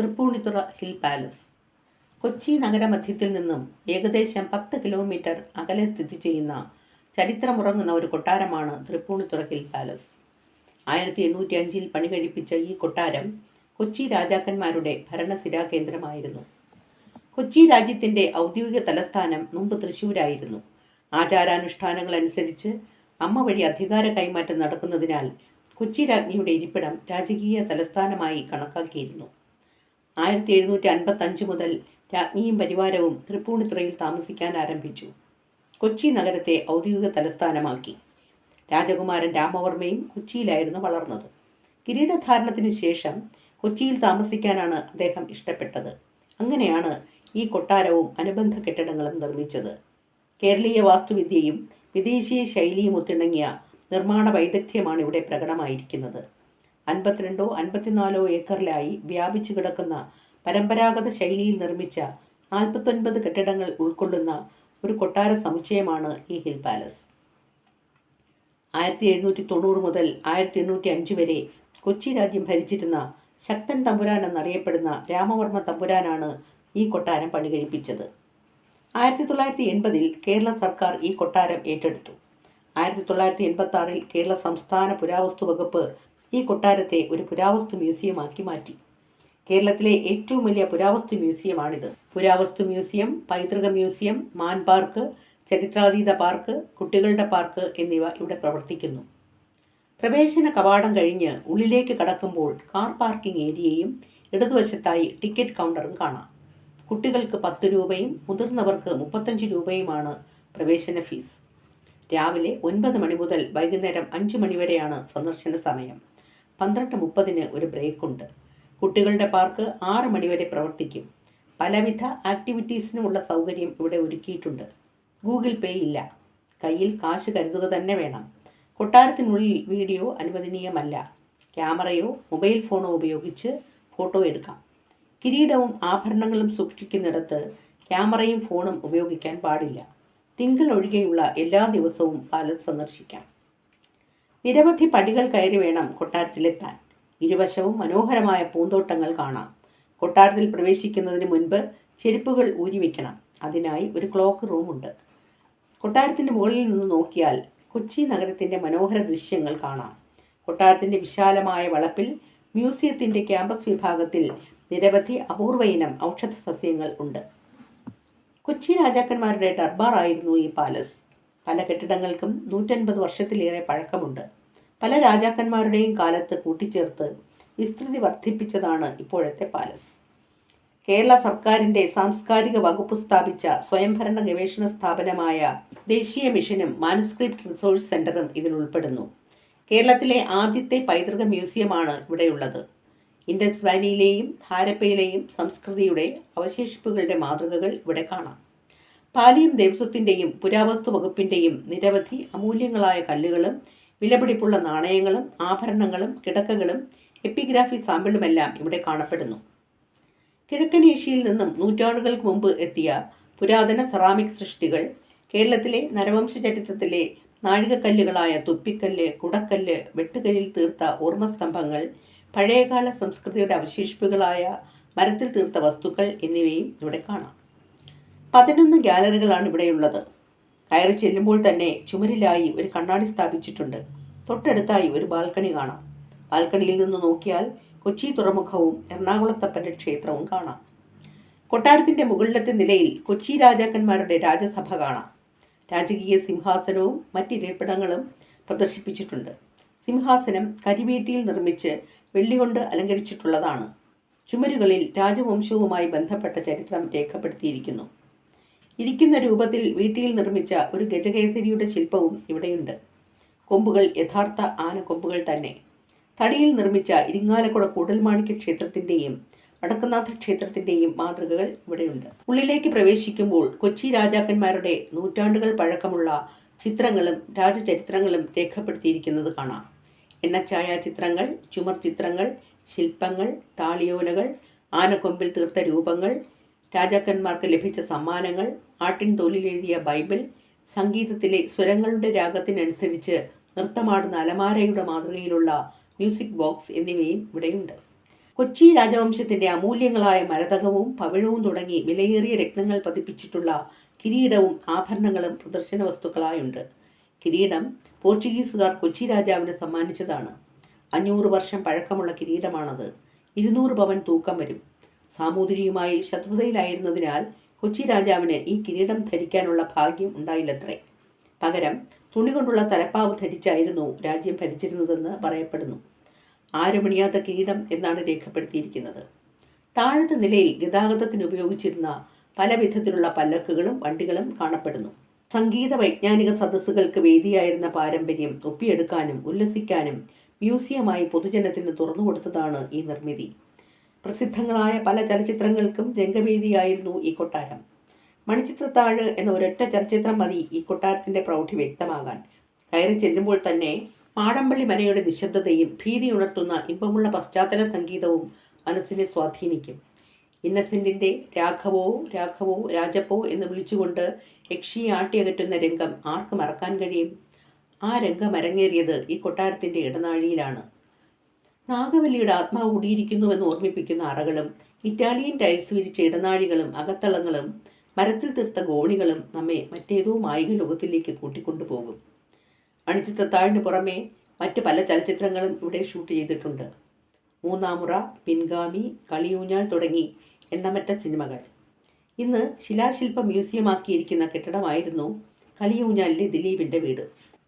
Tripunithura hill palace. Kochi നഗരമധ്യത്തിൽ നിന്നും ഏകദേശം പത്ത് കിലോമീറ്റർ അകലെ സ്ഥിതി ചെയ്യുന്ന ചരിത്രമുറങ്ങുന്ന ഒരു കൊട്ടാരമാണ് തൃപ്പൂണിത്തുറ ഹിൽ പാലസ്. ആയിരത്തി എണ്ണൂറ്റി അഞ്ചിൽ പണി കഴിപ്പിച്ച ഈ കൊട്ടാരം കൊച്ചി രാജാക്കന്മാരുടെ ഭരണസിരാ കേന്ദ്രമായിരുന്നു. കൊച്ചി രാജ്യത്തിന്റെ ഔദ്യോഗിക തലസ്ഥാനം മുമ്പ് തൃശ്ശൂരായിരുന്നു. ആചാരാനുഷ്ഠാനങ്ങൾ അനുസരിച്ച് അമ്മ വഴി അധികാര കൈമാറ്റം നടക്കുന്നതിനാൽ കൊച്ചി രാജ്ഞിയുടെ ഇരിപ്പിടം രാജകീയ തലസ്ഥാനമായി കണക്കാക്കിയിരുന്നു. ആയിരത്തി എഴുന്നൂറ്റി അൻപത്തി അഞ്ച് മുതൽ രാജ്ഞിയും പരിവാരവും തൃപ്പൂണിത്തുറയിൽ താമസിക്കാൻ ആരംഭിച്ചു. കൊച്ചി നഗരത്തെ ഔദ്യോഗിക തലസ്ഥാനമാക്കി. രാജകുമാരൻ രാമവർമ്മയും കൊച്ചിയിലായിരുന്നു വളർന്നത്. കിരീടധാരണത്തിനു ശേഷം കൊച്ചിയിൽ താമസിക്കാനാണ് അദ്ദേഹം ഇഷ്ടപ്പെട്ടത്. അങ്ങനെയാണ് ഈ കൊട്ടാരവും അനുബന്ധ കെട്ടിടങ്ങളും നിർമ്മിച്ചത്. കേരളീയ വാസ്തുവിദ്യയും വിദേശീയ ശൈലിയും ഒത്തിണങ്ങിയ നിർമ്മാണ വൈദഗ്ധ്യമാണ് ഇവിടെ പ്രകടമായിരിക്കുന്നത്. അൻപത്തിരണ്ടോ അൻപത്തിനാലോ ഏക്കറിലായി വ്യാപിച്ചു കിടക്കുന്ന പരമ്പരാഗത ശൈലിയിൽ നിർമ്മിച്ച നാൽപ്പത്തൊൻപത് കെട്ടിടങ്ങൾ ഉൾക്കൊള്ളുന്ന ഒരു കൊട്ടാര സമുച്ചയമാണ് ഈ ഹിൽ പാലസ്. ആയിരത്തി എഴുന്നൂറ്റി തൊണ്ണൂറ് മുതൽ ആയിരത്തി എണ്ണൂറ്റി അഞ്ച് വരെ കൊച്ചി രാജ്യം ഭരിച്ചിരുന്ന ശക്തൻ തമ്പുരാൻ എന്നറിയപ്പെടുന്ന രാമവർമ്മ തമ്പുരാനാണ് ഈ കൊട്ടാരം പണികഴിപ്പിച്ചത്. ആയിരത്തി തൊള്ളായിരത്തി എൺപതിൽ കേരള സർക്കാർ ഈ കൊട്ടാരം ഏറ്റെടുത്തു. ആയിരത്തി തൊള്ളായിരത്തി എൺപത്തി ആറിൽ കേരള സംസ്ഥാന പുരാവസ്തു വകുപ്പ് ഈ കൊട്ടാരത്തെ ഒരു പുരാവസ്തു മ്യൂസിയമാക്കി മാറ്റി. കേരളത്തിലെ ഏറ്റവും വലിയ പുരാവസ്തു മ്യൂസിയമാണിത്. പുരാവസ്തു മ്യൂസിയം പൈതൃക മ്യൂസിയം മാൻ പാർക്ക് ചരിത്രാതീത പാർക്ക് കുട്ടികളുടെ പാർക്ക് എന്നിവ ഇവിടെ പ്രവർത്തിക്കുന്നു. പ്രവേശന കവാടം കഴിഞ്ഞ് ഉള്ളിലേക്ക് കടക്കുമ്പോൾ കാർ പാർക്കിംഗ് ഏരിയയും ഇടതുവശത്തായി ടിക്കറ്റ് കൗണ്ടറും കാണാം. കുട്ടികൾക്ക് പത്ത് രൂപയും മുതിർന്നവർക്ക് മുപ്പത്തഞ്ച് രൂപയുമാണ് പ്രവേശന ഫീസ്. രാവിലെ ഒൻപത് മണി മുതൽ വൈകുന്നേരം അഞ്ച് മണിവരെയാണ് സന്ദർശന സമയം. പന്ത്രണ്ട് മുപ്പതിന് ഒരു ബ്രേക്കുണ്ട്. കുട്ടികളുടെ പാർക്ക് ആറ് മണിവരെ പ്രവർത്തിക്കും. പലവിധ ആക്ടിവിറ്റീസിനുമുള്ള സൗകര്യം ഇവിടെ ഒരുക്കിയിട്ടുണ്ട്. ഗൂഗിൾ പേ ഇല്ല. കയ്യിൽ കാശ് കരുതുക തന്നെ വേണം. കൊട്ടാരത്തിനുള്ളിൽ വീഡിയോ അനുവദനീയമല്ല. ക്യാമറയോ മൊബൈൽ ഫോണോ ഉപയോഗിച്ച് ഫോട്ടോ എടുക്കാം. കിരീടവും ആഭരണങ്ങളും സൂക്ഷിക്കുന്നിടത്ത് ക്യാമറയും ഫോണും ഉപയോഗിക്കാൻ പാടില്ല. തിങ്കൾ ഒഴികെയുള്ള എല്ലാ ദിവസവും പാലസ് സന്ദർശിക്കാം. നിരവധി പടികൾ കയറി വേണം കൊട്ടാരത്തിലെത്താൻ. ഇരുവശവും മനോഹരമായ പൂന്തോട്ടങ്ങൾ കാണാം. കൊട്ടാരത്തിൽ പ്രവേശിക്കുന്നതിന് മുൻപ് ചെരുപ്പുകൾ ഊരിവെക്കണം അതിനായി ഒരു ക്ലോക്ക് റൂമുണ്ട് കൊട്ടാരത്തിന്റെ മുകളിൽ നിന്ന് നോക്കിയാൽ കൊച്ചി നഗരത്തിന്റെ മനോഹര ദൃശ്യങ്ങൾ കാണാം. കൊട്ടാരത്തിന്റെ വിശാലമായ വളപ്പിൽ മ്യൂസിയത്തിന്റെ ക്യാമ്പസ് വിഭാഗത്തിൽ നിരവധി അപൂർവ ഇനം ഔഷധ സസ്യങ്ങൾ ഉണ്ട്. കൊച്ചി രാജാക്കന്മാരുടെ ദർബാർ ആയിരുന്നു ഈ പാലസ്. പല കെട്ടിടങ്ങൾക്കും നൂറ്റൻപത് വർഷത്തിലേറെ പഴക്കമുണ്ട്. പല രാജാക്കന്മാരുടെയും കാലത്ത് കൂട്ടിച്ചേർത്ത് വിസ്തൃതി വർദ്ധിപ്പിച്ചതാണ് ഇപ്പോഴത്തെ പാലസ്. കേരള സർക്കാരിന്റെ സാംസ്കാരിക വകുപ്പ് സ്ഥാപിച്ച സ്വയംഭരണ ഗവേഷണ സ്ഥാപനമായ ദേശീയ മിഷനും മാനുസ്ക്രിപ്റ്റ് റിസോഴ്സ് സെന്ററും ഇതിൽ ഉൾപ്പെടുന്നു. കേരളത്തിലെ ആദ്യത്തെ പൈതൃക മ്യൂസിയമാണ് ഇവിടെയുള്ളത്. ഇൻഡസ് വാലിയിലെയും ഹാരപ്പയിലെയും സംസ്കൃതിയുടെ അവശേഷിപ്പുകളുടെ മാതൃകകൾ ഇവിടെ കാണാം. പാലിയം ദേവസ്വത്തിന്റെയും പുരാവസ്തു വകുപ്പിന്റെയും നിരവധി അമൂല്യങ്ങളായ കല്ലുകളും വിലപിടിപ്പുള്ള നാണയങ്ങളും ആഭരണങ്ങളും കിടക്കകളും എപ്പിഗ്രാഫി സാമ്പിളുമെല്ലാം ഇവിടെ കാണപ്പെടുന്നു. കിഴക്കൻ ഏഷ്യയിൽ നിന്നും നൂറ്റാണ്ടുകൾക്ക് മുമ്പ് എത്തിയ പുരാതന സെറാമിക് സൃഷ്ടികൾ കേരളത്തിലെ നരവംശ ചരിത്രത്തിലെ നാഴികക്കല്ലുകളായ തുപ്പിക്കല്ല് കുടക്കല്ല് വെട്ടുകല്ലിൽ തീർത്ത ഓർമ്മസ്തംഭങ്ങൾ പഴയകാല സംസ്കൃതിയുടെ അവശേഷിപ്പുകളായ മരത്തിൽ തീർത്ത വസ്തുക്കൾ എന്നിവയും ഇവിടെ കാണാം. പതിനൊന്ന് ഗാലറികളാണ് ഇവിടെയുള്ളത്. കയറി ചെല്ലുമ്പോൾ തന്നെ ചുമരിലായി ഒരു കണ്ണാടി സ്ഥാപിച്ചിട്ടുണ്ട്. തൊട്ടടുത്തായി ഒരു ബാൽക്കണി കാണാം. ബാൽക്കണിയിൽ നിന്ന് നോക്കിയാൽ കൊച്ചി തുറമുഖവും എറണാകുളത്തപ്പന്റെ ക്ഷേത്രവും കാണാം. കൊട്ടാരത്തിന്റെ മുകളിലത്തെ നിലയിൽ കൊച്ചി രാജാക്കന്മാരുടെ രാജസഭ കാണാം. രാജകീയ സിംഹാസനവും മറ്റിരിപ്പിടങ്ങളും പ്രദർശിപ്പിച്ചിട്ടുണ്ട്. സിംഹാസനം കരിവീട്ടിയിൽ നിർമ്മിച്ച് വെള്ളികൊണ്ട് അലങ്കരിച്ചിട്ടുള്ളതാണ്. ചുമരുകളിൽ രാജവംശവുമായി ബന്ധപ്പെട്ട ചരിത്രം രേഖപ്പെടുത്തിയിരിക്കുന്നു. ഇരിക്കുന്ന രൂപത്തിൽ വീട്ടിൽ നിർമ്മിച്ച ഒരു ഗജകേസരിയുടെ ശില്പവും ഇവിടെയുണ്ട്. കൊമ്പുകൾ യഥാർത്ഥ ആനക്കൊമ്പുകൾ തന്നെ. തടിയിൽ നിർമ്മിച്ച ഇരിങ്ങാലക്കുട കൂടൽമാണിക്യ ക്ഷേത്രത്തിന്റെയും വടക്കുന്നാഥ ക്ഷേത്രത്തിന്റെയും മാതൃകകൾ ഇവിടെയുണ്ട്. ഉള്ളിലേക്ക് പ്രവേശിക്കുമ്പോൾ കൊച്ചി രാജാക്കന്മാരുടെ നൂറ്റാണ്ടുകൾ പഴക്കമുള്ള ചിത്രങ്ങളും രാജചരിത്രങ്ങളും രേഖപ്പെടുത്തിയിരിക്കുന്നത് കാണാം. എണ്ണച്ചായ ചിത്രങ്ങൾ ചുമർ ചിത്രങ്ങൾ ശില്പങ്ങൾ താളിയോലകൾ ആനക്കൊമ്പിൽ തീർത്ത രൂപങ്ങൾ രാജാക്കന്മാർക്ക് ലഭിച്ച സമ്മാനങ്ങൾ ആട്ടിൻ തോലിലെഴുതിയ ബൈബിൾ സംഗീതത്തിലെ സ്വരങ്ങളുടെ രാഗത്തിനനുസരിച്ച് നൃത്തമാടുന്ന അലമാരയുടെ മാതൃകയിലുള്ള മ്യൂസിക് ബോക്സ് എന്നിവയും ഇവിടെയുണ്ട്. കൊച്ചി രാജവംശത്തിന്റെ അമൂല്യങ്ങളായ മരതകവും പവിഴവും തുടങ്ങി വിലയേറിയ രത്നങ്ങൾ പതിപ്പിച്ചിട്ടുള്ള കിരീടവും ആഭരണങ്ങളും പ്രദർശന വസ്തുക്കളായുണ്ട്. കിരീടം പോർച്ചുഗീസുകാർ കൊച്ചി രാജാവിന് സമ്മാനിച്ചതാണ്. അഞ്ഞൂറ് വർഷം പഴക്കമുള്ള കിരീടമാണത്. ഇരുന്നൂറ് പവൻ തൂക്കം വരും. സാമൂതിരിയുമായി ശത്രുതയിലായിരുന്നതിനാൽ കൊച്ചി രാജാവിന് ഈ കിരീടം ധരിക്കാനുള്ള ഭാഗ്യം ഉണ്ടായില്ലത്രേ. പകരം തുണി കൊണ്ടുള്ള തലപ്പാവ് ധരിച്ചായിരുന്നു രാജ്യം ഭരിച്ചിരുന്നതെന്ന് പറയപ്പെടുന്നു. ആരുമണിയാത്ത കിരീടം എന്നാണ് രേഖപ്പെടുത്തിയിരിക്കുന്നത്. താഴത്തെ നിലയിൽ ഗതാഗതത്തിന് ഉപയോഗിച്ചിരുന്ന പല വിധത്തിലുള്ള പല്ലക്കുകളും വണ്ടികളും കാണപ്പെടുന്നു. സംഗീത വൈജ്ഞാനിക സദസ്സുകൾക്ക് വേദിയായിരുന്ന പാരമ്പര്യം ഒപ്പിയെടുക്കാനും ഉല്ലസിക്കാനും മ്യൂസിയമായി പൊതുജനത്തിന് തുറന്നുകൊടുത്തതാണ് ഈ നിർമ്മിതി. പ്രസിദ്ധങ്ങളായ പല ചലച്ചിത്രങ്ങൾക്കും രംഗവേദിയായിരുന്നു ഈ കൊട്ടാരം. മണിച്ചിത്രത്താഴ് എന്ന ഒരൊറ്റ ചലച്ചിത്രം മതി ഈ കൊട്ടാരത്തിന്റെ പ്രൗഢി വ്യക്തമാകാൻ. കയറി ചെല്ലുമ്പോൾ തന്നെ മാടമ്പള്ളി മനയുടെ നിശബ്ദതയും ഭീതി ഉണർത്തുന്ന ഇമ്പമുള്ള പശ്ചാത്തല സംഗീതവും മനസ്സിനെ സ്വാധീനിക്കും. ഇന്നസെന്റിന്റെ രാഘവോ രാഘവോ രാജപ്പോ എന്ന് വിളിച്ചുകൊണ്ട് യക്ഷിയെ ആട്ടിയകറ്റുന്ന രംഗം ആർക്ക് മറക്കാൻ കഴിയും? ആ രംഗം അരങ്ങേറിയത് ഈ കൊട്ടാരത്തിന്റെ ഇടനാഴിയിലാണ്. നാഗവല്ലിയുടെ ആത്മാവ് കൂടിയിരിക്കുന്നുവെന്ന് ഓർമ്മിപ്പിക്കുന്ന അറകളും ഇറ്റാലിയൻ ടൈൽസ് വിരിച്ച ഇടനാഴികളും അകത്തളങ്ങളും മരത്തിൽ തീർത്ത ഗോണികളും നമ്മെ മറ്റേതോ മായിക ലോകത്തിലേക്ക് കൂട്ടിക്കൊണ്ടുപോകും. അണിച്ചിത്തത്താഴിന് പുറമെ മറ്റ് പല ചലച്ചിത്രങ്ങളും ഇവിടെ ഷൂട്ട് ചെയ്തിട്ടുണ്ട്. മൂന്നാമുറ പിൻഗാമി കളിയൂഞ്ഞാൾ തുടങ്ങി എണ്ണമറ്റ സിനിമകൾ. ഇന്ന് ശിലാശില്പ മ്യൂസിയമാക്കിയിരിക്കുന്ന കെട്ടിടമായിരുന്നു കളിയൂഞ്ഞാലിലെ ദിലീപിന്റെ വീട്.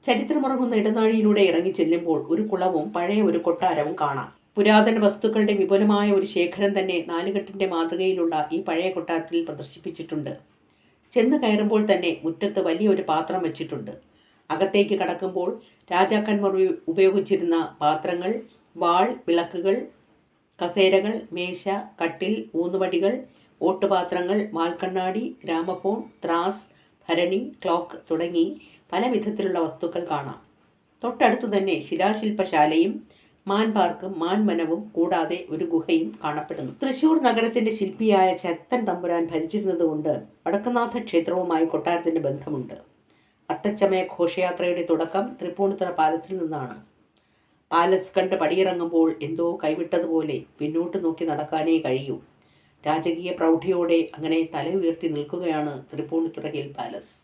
ചരിത്രമുറങ്ങുന്ന ഇടനാഴിയിലൂടെ ഇറങ്ങി ചെല്ലുമ്പോൾ ഒരു കുളവും പഴയ ഒരു കൊട്ടാരവും കാണാം. പുരാതന വസ്തുക്കളുടെ വിപുലമായ ഒരു ശേഖരം തന്നെ നാലുകെട്ടിന്റെ മാതൃകയിലുള്ള ഈ പഴയ കൊട്ടാരത്തിൽ പ്രദർശിപ്പിച്ചിട്ടുണ്ട്. ചെന്ന് കയറുമ്പോൾ തന്നെ മുറ്റത്ത് വലിയൊരു പാത്രം വെച്ചിട്ടുണ്ട്. അകത്തേക്ക് കടക്കുമ്പോൾ രാജാക്കന്മാർ ഉപയോഗിച്ചിരുന്ന പാത്രങ്ങൾ വാൾ വിളക്കുകൾ കസേരകൾ മേശ കട്ടിൽ ഊന്നുവടികൾ ഓട്ടുപാത്രങ്ങൾ വാൽക്കണ്ണാടി ഗ്രാമഫോൺ ത്രാസ് ഭരണി ക്ലോക്ക് തുടങ്ങി പല വിധത്തിലുള്ള വസ്തുക്കൾ കാണാം. തൊട്ടടുത്തു തന്നെ ശിലാശില്പശാലയും മാൻ പാർക്കും മാൻ വനവും കൂടാതെ ഒരു ഗുഹയും കാണപ്പെടുന്നു. തൃശൂർ നഗരത്തിന്റെ ശില്പിയായ ചത്തൻ തമ്പുരാൻ ഭരിച്ചിരുന്നതുകൊണ്ട് വടക്കുന്നാഥ ക്ഷേത്രവുമായി കൊട്ടാരത്തിന്റെ ബന്ധമുണ്ട്. അത്തച്ചമയ ഘോഷയാത്രയുടെ തുടക്കം തൃപ്പൂണിത്തുറ പാലസിൽ നിന്നാണ്. പാലസ് കണ്ട് പടിയിറങ്ങുമ്പോൾ എന്തോ കൈവിട്ടതുപോലെ പിന്നോട്ട് നോക്കി നടക്കാനേ കഴിയൂ. രാജകീയ പ്രൗഢിയോടെ അങ്ങനെ തല ഉയർത്തി നിൽക്കുകയാണ് തൃപ്പൂണിത്തുറ ഹിൽ പാലസ്.